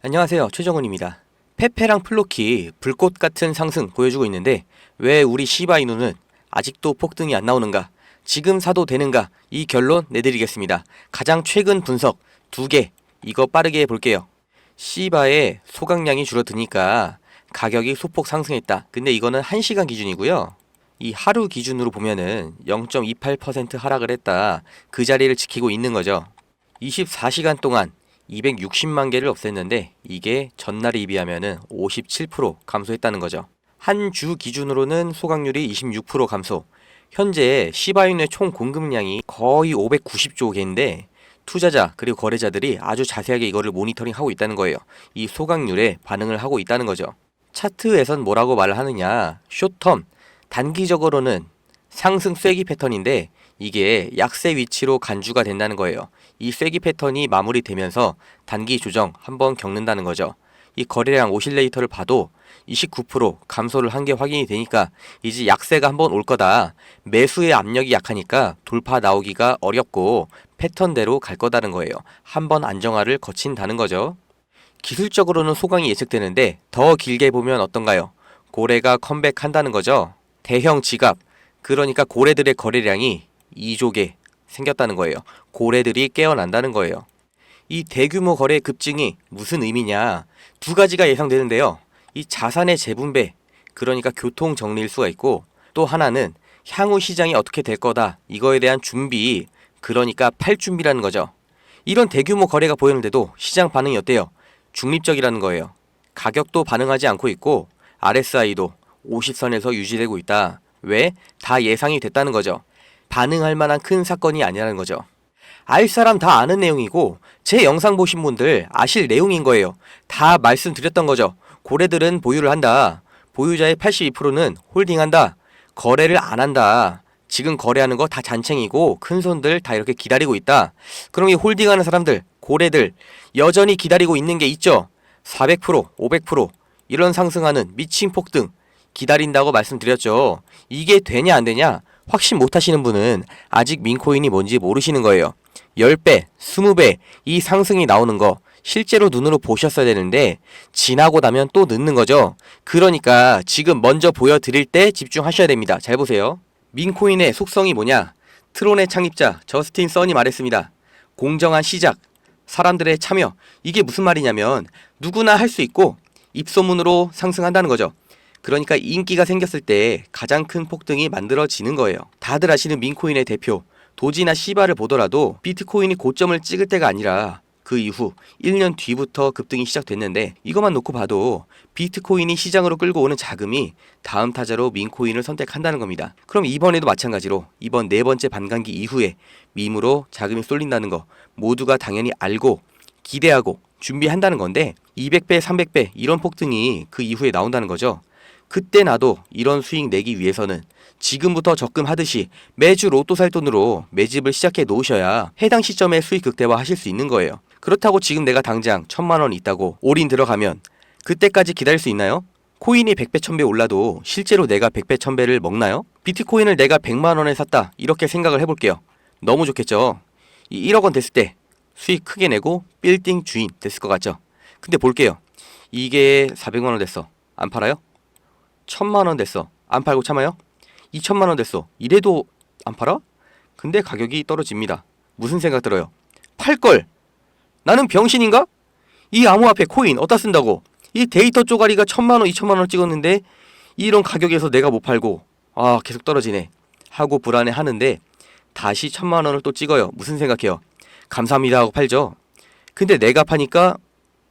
안녕하세요. 최정훈입니다. 페페랑 플로키 불꽃 같은 상승 보여주고 있는데 왜 우리 시바이누는 아직도 폭등이 안 나오는가? 지금 사도 되는가? 이 결론 내드리겠습니다. 가장 최근 분석 두 개 이거 빠르게 볼게요. 시바의 소각량이 줄어드니까 가격이 소폭 상승했다. 근데 이거는 1시간 기준이고요. 이 하루 기준으로 보면은 0.28% 하락을 했다. 그 자리를 지키고 있는 거죠. 24시간 동안 260만 개를 없앴는데 이게 전날에 비하면은 57% 감소했다는 거죠. 한 주 기준으로는 소각률이 26% 감소. 현재 시바인의 총 공급량이 거의 590조 개인데 투자자 그리고 거래자들이 아주 자세하게 이거를 모니터링하고 있다는 거예요. 이 소각률에 반응을 하고 있다는 거죠. 차트에선 뭐라고 말을 하느냐? 쇼텀 단기적으로는 상승 쐐기 패턴인데 이게 약세 위치로 간주가 된다는 거예요. 이 쐐기 패턴이 마무리되면서 단기 조정 한번 겪는다는 거죠. 이 거래량 오실레이터를 봐도 29% 감소를 한 게 확인이 되니까 이제 약세가 한번 올 거다. 매수의 압력이 약하니까 돌파 나오기가 어렵고 패턴대로 갈 거다는 거예요. 한번 안정화를 거친다는 거죠. 기술적으로는 소강이 예측되는데 더 길게 보면 어떤가요? 고래가 컴백한다는 거죠. 대형 지갑 그러니까 고래들의 거래량이 2조개 생겼다는 거예요. 고래들이 깨어난다는 거예요. 이 대규모 거래 급증이 무슨 의미냐? 두 가지가 예상되는데요. 이 자산의 재분배, 그러니까 교통 정리일 수가 있고 또 하나는 향후 시장이 어떻게 될 거다. 이거에 대한 준비, 그러니까 팔 준비라는 거죠. 이런 대규모 거래가 보이는데도 시장 반응이 어때요? 중립적이라는 거예요. 가격도 반응하지 않고 있고 RSI도 50선에서 유지되고 있다. 왜? 다 예상이 됐다는 거죠. 반응할 만한 큰 사건이 아니라는 거죠. 알 사람 다 아는 내용이고 제 영상 보신 분들 아실 내용인 거예요. 다 말씀드렸던 거죠. 고래들은 보유를 한다. 보유자의 82%는 홀딩한다. 거래를 안 한다. 지금 거래하는 거 다 잔챙이고 큰 손들 다 이렇게 기다리고 있다. 그럼 이 홀딩하는 사람들, 고래들 여전히 기다리고 있는 게 있죠. 400%, 500% 이런 상승하는 미친 폭등 기다린다고 말씀드렸죠. 이게 되냐 안 되냐 확신 못 하시는 분은 아직 민코인이 뭔지 모르시는 거예요. 10배, 20배 이 상승이 나오는 거 실제로 눈으로 보셨어야 되는데 지나고 나면 또 늦는 거죠. 그러니까 지금 먼저 보여드릴 때 집중하셔야 됩니다. 잘 보세요. 민코인의 속성이 뭐냐? 트론의 창립자 저스틴 써니 말했습니다. 공정한 시작, 사람들의 참여. 이게 무슨 말이냐면 누구나 할 수 있고 입소문으로 상승한다는 거죠. 그러니까 인기가 생겼을 때 가장 큰 폭등이 만들어지는 거예요. 다들 아시는 민코인의 대표 도지나 시바를 보더라도 비트코인이 고점을 찍을 때가 아니라 그 이후 1년 뒤부터 급등이 시작됐는데 이것만 놓고 봐도 비트코인이 시장으로 끌고 오는 자금이 다음 타자로 민코인을 선택한다는 겁니다. 그럼 이번에도 마찬가지로 이번 네 번째 반감기 이후에 밈으로 자금이 쏠린다는 거 모두가 당연히 알고 기대하고 준비한다는 건데 200배, 300배 이런 폭등이 그 이후에 나온다는 거죠. 그때 나도 이런 수익 내기 위해서는 지금부터 적금하듯이 매주 로또 살 돈으로 매집을 시작해 놓으셔야 해당 시점에 수익 극대화 하실 수 있는 거예요. 그렇다고 지금 내가 당장 천만 원 있다고 올인 들어가면 그때까지 기다릴 수 있나요? 코인이 100배, 1000배 올라도 실제로 내가 100배, 1000배를 먹나요? 비트코인을 내가 100만 원에 샀다. 이렇게 생각을 해볼게요. 너무 좋겠죠? 이 1억 원 됐을 때 수익 크게 내고 빌딩 주인 됐을 것 같죠? 근데 볼게요. 이게 400만 원 됐어. 안 팔아요? 1000만 원 됐어. 안 팔고 참아요? 2천만 원 됐어. 이래도 안 팔아? 근데 가격이 떨어집니다. 무슨 생각 들어요? 팔 걸. 나는 병신인가? 이 암호화폐 코인 어디다 쓴다고? 이 데이터 쪼가리가 천만 원, 이천만 원 찍었는데 이런 가격에서 내가 못 팔고 아 계속 떨어지네 하고 불안해 하는데 다시 천만 원을 또 찍어요. 무슨 생각해요? 감사합니다 하고 팔죠. 근데 내가 파니까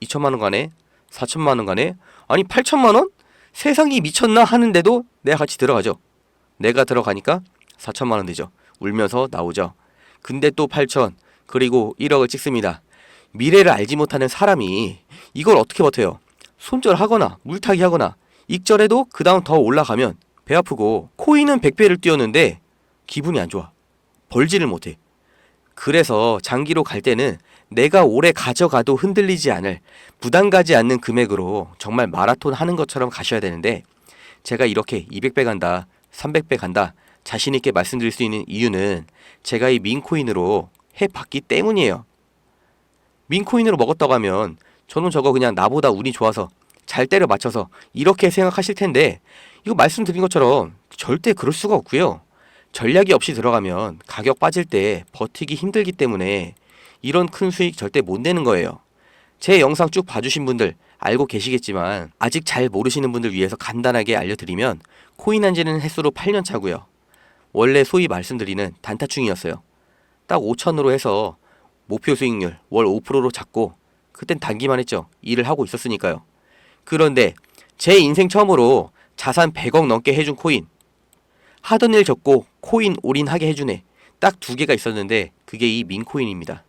2천만 원 가네, 4천만 원 가네, 아니 8천만 원? 세상이 미쳤나 하는데도 내가 같이 들어가죠. 내가 들어가니까 4천만 원 되죠. 울면서 나오죠. 근데 또 8천 그리고 1억을 찍습니다. 미래를 알지 못하는 사람이 이걸 어떻게 버텨요? 손절하거나 물타기 하거나 익절해도 그 다음 더 올라가면 배 아프고 코인은 100배를 뛰었는데 기분이 안 좋아. 벌지를 못해. 그래서 장기로 갈 때는 내가 오래 가져가도 흔들리지 않을 부담 가지 않는 금액으로 정말 마라톤 하는 것처럼 가셔야 되는데 제가 이렇게 200배 간다, 300배 간다 자신 있게 말씀드릴 수 있는 이유는 제가 이 민코인으로 해 봤기 때문이에요. 민코인으로 먹었다고 하면 저는 저거 그냥 나보다 운이 좋아서 잘 때려 맞춰서 이렇게 생각하실 텐데 이거 말씀드린 것처럼 절대 그럴 수가 없고요. 전략이 없이 들어가면 가격 빠질 때 버티기 힘들기 때문에 이런 큰 수익 절대 못 내는 거예요. 제 영상 쭉 봐주신 분들 알고 계시겠지만 아직 잘 모르시는 분들 위해서 간단하게 알려드리면 코인 한 지는 횟수로 8년 차고요. 원래 소위 말씀드리는 단타충이었어요. 딱 5천으로 해서 목표 수익률 월 5%로 잡고 그땐 단기만 했죠. 일을 하고 있었으니까요. 그런데 제 인생 처음으로 자산 100억 넘게 해준 코인 하던 일 접고 코인 올인하게 해주네. 딱 두 개가 있었는데 그게 이 민코인입니다.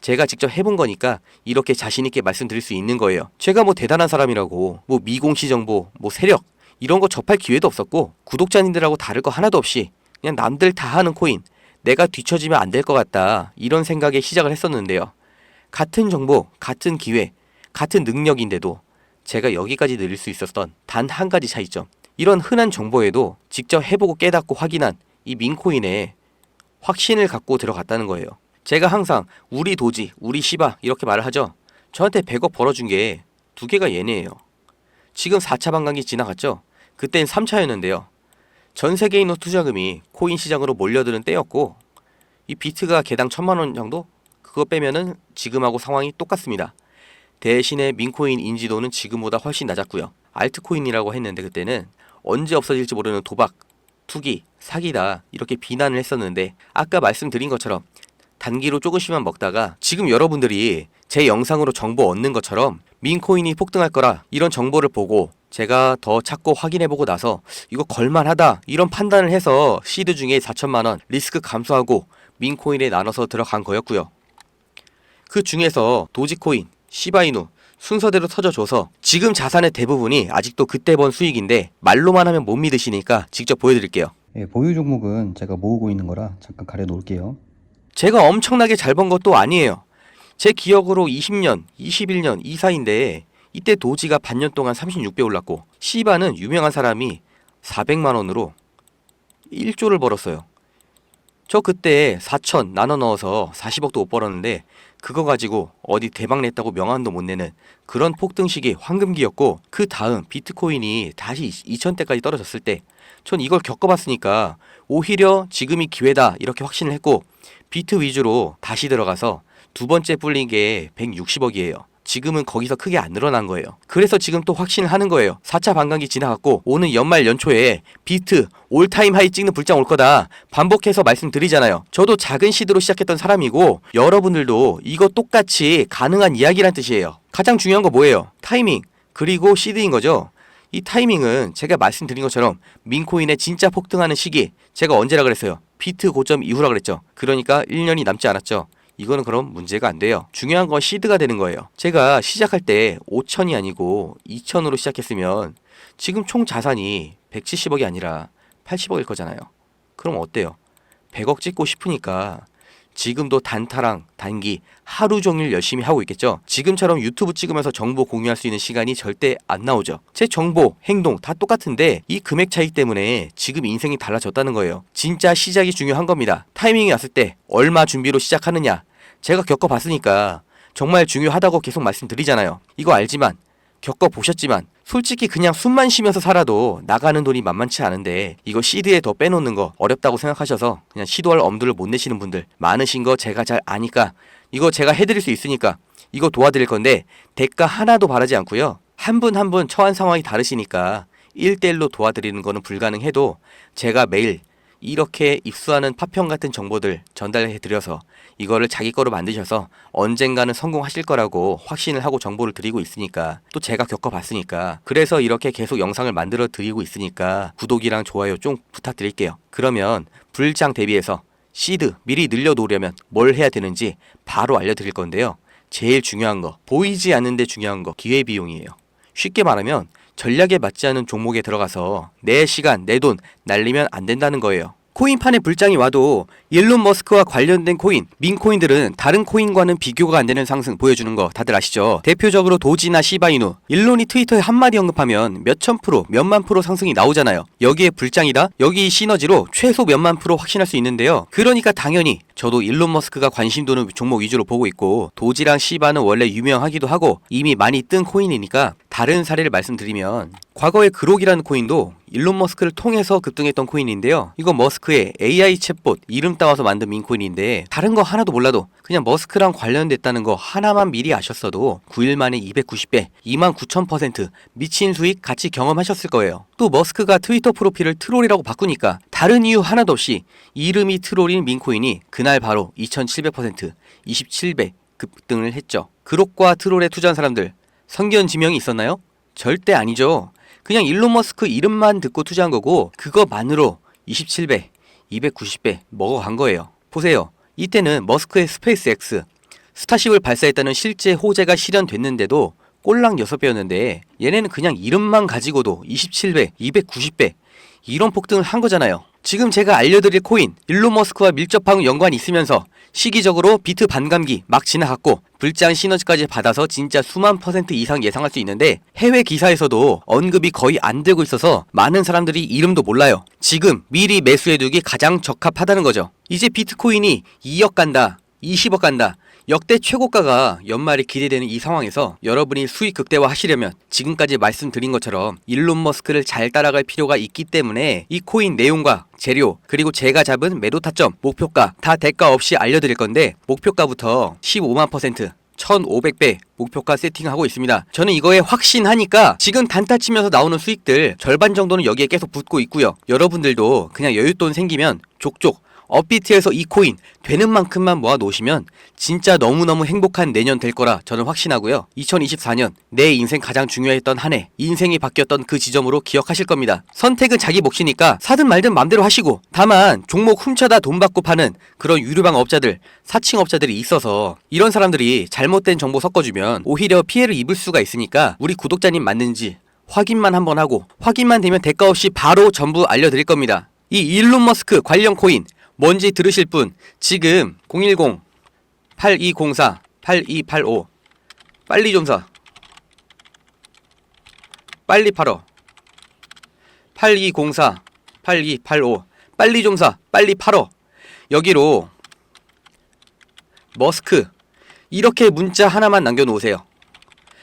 제가 직접 해본 거니까 이렇게 자신 있게 말씀드릴 수 있는 거예요. 제가 뭐 대단한 사람이라고 뭐 미공시 정보, 뭐 세력 이런 거 접할 기회도 없었고 구독자님들하고 다를 거 하나도 없이 그냥 남들 다 하는 코인 내가 뒤처지면 안 될 것 같다 이런 생각에 시작을 했었는데요. 같은 정보, 같은 기회, 같은 능력인데도 제가 여기까지 늘릴 수 있었던 단 한 가지 차이점. 이런 흔한 정보에도 직접 해보고 깨닫고 확인한 이 민코인에 확신을 갖고 들어갔다는 거예요. 제가 항상 우리 도지, 우리 시바 이렇게 말을 하죠. 저한테 100억 벌어준 게 두 개가 얘네예요. 지금 4차 반감기 지나갔죠? 그땐 3차였는데요. 전 세계인의 투자금이 코인 시장으로 몰려드는 때였고 이 비트가 개당 천만 원 정도? 그거 빼면은 지금하고 상황이 똑같습니다. 대신에 민코인 인지도는 지금보다 훨씬 낮았고요. 알트코인이라고 했는데 그때는 언제 없어질지 모르는 도박, 투기, 사기다 이렇게 비난을 했었는데 아까 말씀드린 것처럼 단기로 조금씩만 먹다가 지금 여러분들이 제 영상으로 정보 얻는 것처럼 민코인이 폭등할 거라 이런 정보를 보고 제가 더 찾고 확인해보고 나서 이거 걸만하다 이런 판단을 해서 시드 중에 4천만 원 리스크 감소하고 민코인에 나눠서 들어간 거였고요. 그 중에서 도지코인, 시바이누 순서대로 터져줘서 지금 자산의 대부분이 아직도 그때 번 수익인데 말로만 하면 못 믿으시니까 직접 보여드릴게요. 예, 보유 종목은 제가 모으고 있는 거라 잠깐 가려 놓을게요. 제가 엄청나게 잘 번 것도 아니에요. 제 기억으로 20년, 21년 이 사이인데 이때 도지가 반년 동안 36배 올랐고 시바는 유명한 사람이 400만 원으로 1조를 벌었어요. 저 그때 4천 나눠 넣어서 40억도 못 벌었는데 그거 가지고 어디 대박 냈다고 명함도 못 내는 그런 폭등 시기 황금기였고 그 다음 비트코인이 다시 2천대까지 떨어졌을 때 전 이걸 겪어봤으니까 오히려 지금이 기회다 이렇게 확신을 했고 비트 위주로 다시 들어가서 두 번째 불린 게 160억이에요. 지금은 거기서 크게 안 늘어난 거예요. 그래서 지금 또 확신을 하는 거예요. 4차 반감기 지나갔고 오는 연말 연초에 비트 올타임 하이 찍는 불장 올 거다. 반복해서 말씀드리잖아요. 저도 작은 시드로 시작했던 사람이고 여러분들도 이거 똑같이 가능한 이야기란 뜻이에요. 가장 중요한 거 뭐예요? 타이밍 그리고 시드인 거죠. 이 타이밍은 제가 말씀드린 것처럼 민코인의 진짜 폭등하는 시기 제가 언제라 그랬어요? 비트 고점 이후라 그랬죠. 그러니까 1년이 남지 않았죠. 이거는 그럼 문제가 안 돼요. 중요한 건 시드가 되는 거예요. 제가 시작할 때 5천이 아니고 2천으로 시작했으면 지금 총 자산이 170억이 아니라 80억일 거잖아요. 그럼 어때요? 100억 찍고 싶으니까 지금도 단타랑 단기 하루 종일 열심히 하고 있겠죠. 지금처럼 유튜브 찍으면서 정보 공유할 수 있는 시간이 절대 안 나오죠. 제 정보, 행동 다 똑같은데 이 금액 차이 때문에 지금 인생이 달라졌다는 거예요. 진짜 시작이 중요한 겁니다. 타이밍이 왔을 때 얼마 준비로 시작하느냐. 제가 겪어봤으니까 정말 중요하다고 계속 말씀드리잖아요. 이거 알지만 겪어보셨지만 솔직히 그냥 숨만 쉬면서 살아도 나가는 돈이 만만치 않은데 이거 시드에 더 빼놓는 거 어렵다고 생각하셔서 그냥 시도할 엄두를 못 내시는 분들 많으신 거 제가 잘 아니까 이거 제가 해드릴 수 있으니까 이거 도와드릴 건데 대가 하나도 바라지 않고요. 한 분 한 분 처한 상황이 다르시니까 1대1로 도와드리는 거는 불가능해도 제가 매일 이렇게 입수하는 파평 같은 정보들 전달해 드려서 이거를 자기 거로 만드셔서 언젠가는 성공하실 거라고 확신을 하고 정보를 드리고 있으니까 또 제가 겪어봤으니까 그래서 이렇게 계속 영상을 만들어 드리고 있으니까 구독이랑 좋아요 좀 부탁드릴게요. 그러면 불장 대비해서 시드 미리 늘려 놓으려면 뭘 해야 되는지 바로 알려드릴 건데요. 제일 중요한 거 보이지 않는데 중요한 거 기회비용이에요. 쉽게 말하면 전략에 맞지 않은 종목에 들어가서 내 시간, 내 돈 날리면 안 된다는 거예요. 코인판에 불장이 와도 일론 머스크와 관련된 코인, 민코인들은 다른 코인과는 비교가 안 되는 상승 보여주는 거 다들 아시죠? 대표적으로 도지나 시바이누, 일론이 트위터에 한마디 언급하면 몇천 프로, 몇만 프로 상승이 나오잖아요. 여기에 불장이다? 여기 시너지로 최소 몇만 프로 확신할 수 있는데요. 그러니까 당연히 저도 일론 머스크가 관심 도는 종목 위주로 보고 있고 도지랑 시바는 원래 유명하기도 하고 이미 많이 뜬 코인이니까 다른 사례를 말씀드리면 과거에 그록이라는 코인도 일론 머스크를 통해서 급등했던 코인인데요. 이거 머스크의 AI 챗봇 이름 따와서 만든 민코인인데 다른 거 하나도 몰라도 그냥 머스크랑 관련됐다는 거 하나만 미리 아셨어도 9일 만에 290배, 2만 9천% 미친 수익 같이 경험하셨을 거예요. 또 머스크가 트위터 프로필을 트롤이라고 바꾸니까 다른 이유 하나도 없이 이름이 트롤인 민코인이 그날 바로 2700%, 27배 급등을 했죠. 그록과 트롤에 투자한 사람들 성견 지명이 있었나요? 절대 아니죠. 그냥 일론 머스크 이름만 듣고 투자한 거고 그거만으로 27배, 290배 먹어간 거예요. 보세요. 이때는 머스크의 스페이스 X 스타쉽을 발사했다는 실제 호재가 실현됐는데도 꼴랑 6배였는데 얘네는 그냥 이름만 가지고도 27배, 290배 이런 폭등을 한 거잖아요. 지금 제가 알려드릴 코인 일론 머스크와 밀접한 연관이 있으면서 시기적으로 비트 반감기 막 지나갔고 불장 시너지까지 받아서 진짜 수만 퍼센트 이상 예상할 수 있는데 해외 기사에서도 언급이 거의 안 되고 있어서 많은 사람들이 이름도 몰라요. 지금 미리 매수해두기 가장 적합하다는 거죠. 이제 비트코인이 2억 간다, 20억 간다. 역대 최고가가 연말에 기대되는 이 상황에서 여러분이 수익 극대화 하시려면 지금까지 말씀드린 것처럼 일론 머스크를 잘 따라갈 필요가 있기 때문에 이 코인 내용과 재료 그리고 제가 잡은 매도 타점 목표가 다 대가 없이 알려드릴 건데 목표가부터 15만 퍼센트 1500배 목표가 세팅하고 있습니다. 저는 이거에 확신하니까 지금 단타 치면서 나오는 수익들 절반 정도는 여기에 계속 붙고 있고요. 여러분들도 그냥 여윳돈 생기면 족족 업비트에서 이 코인 되는 만큼만 모아 놓으시면 진짜 너무너무 행복한 내년 될 거라 저는 확신하고요. 2024년 내 인생 가장 중요했던 한 해, 인생이 바뀌었던 그 지점으로 기억하실 겁니다. 선택은 자기 몫이니까 사든 말든 맘대로 하시고 다만 종목 훔쳐다 돈 받고 파는 그런 유료방 업자들, 사칭 업자들이 있어서 이런 사람들이 잘못된 정보 섞어주면 오히려 피해를 입을 수가 있으니까 우리 구독자님 맞는지 확인만 한번 하고 확인만 되면 대가 없이 바로 전부 알려드릴 겁니다. 이 일론 머스크 관련 코인 뭔지 들으실 분 지금 010 8204 8285 빨리 좀 사. 빨리 팔어. 8204 8285 빨리 좀 사. 빨리 팔어. 여기로 머스크 이렇게 문자 하나만 남겨 놓으세요.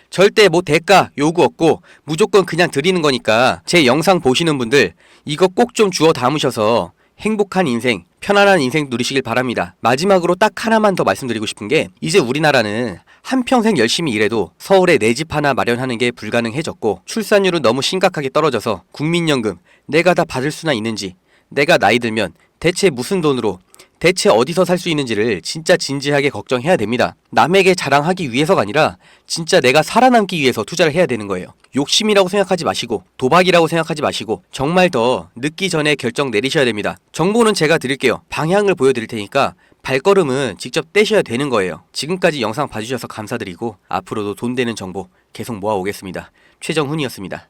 절대 뭐 대가 요구 없고 무조건 그냥 드리는 거니까 제 영상 보시는 분들 이거 꼭 좀 주워 담으셔서 행복한 인생, 편안한 인생 누리시길 바랍니다. 마지막으로 딱 하나만 더 말씀드리고 싶은 게 이제 우리나라는 한평생 열심히 일해도 서울에 내 집 하나 마련하는 게 불가능해졌고 출산율은 너무 심각하게 떨어져서 국민연금 내가 다 받을 수나 있는지 내가 나이 들면 대체 무슨 돈으로 대체 어디서 살 수 있는지를 진짜 진지하게 걱정해야 됩니다. 남에게 자랑하기 위해서가 아니라 진짜 내가 살아남기 위해서 투자를 해야 되는 거예요. 욕심이라고 생각하지 마시고 도박이라고 생각하지 마시고 정말 더 늦기 전에 결정 내리셔야 됩니다. 정보는 제가 드릴게요. 방향을 보여드릴 테니까 발걸음은 직접 떼셔야 되는 거예요. 지금까지 영상 봐주셔서 감사드리고 앞으로도 돈 되는 정보 계속 모아오겠습니다. 최정훈이었습니다.